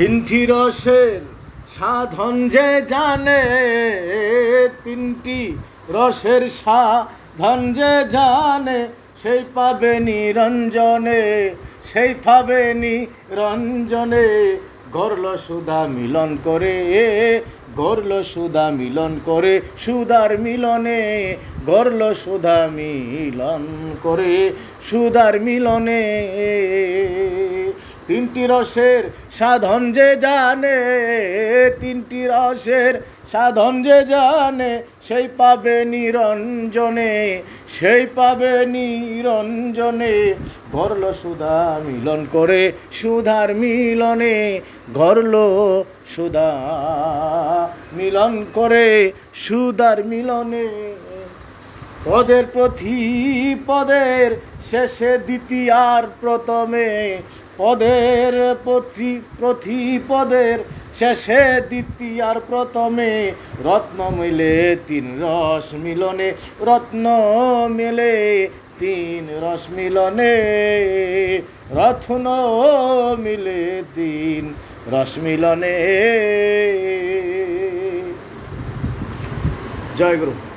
তিনটি রসের সাধন যে জানে, তিনটি রসের সাধন যে জানে, সেই পাবে নিরঞ্জনে, সেই পাবে নিরঞ্জনে। গরল সুধা মিলন করে গরল সুধা মিলন করে সুদার মিলনে গরল সুধা মিলন করে সুদার মিলনে তিনটি রসের সাধন যে জানে, তিনটি রসের সাধন যে জানে, সেই পাবে নিরঞ্জনে, সেই পাবে নিরঞ্জনে। গরল সুধা মিলন করে সুধার মিলনে গরল সুধা মিলন করে সুধার মিলনে। পদের প্রতি পদের শেষে দ্বিতীয়ার প্রথমে, পদের প্রতি প্রতি পদের শেষে দ্বিতীয়ার প্রথমে, রত্ন মিলে তিন রস মিলনে, রত্ন মিলে তিন রস মিলনে, রত্ন মিলে তিন রস মিলনে। জয় গুরু।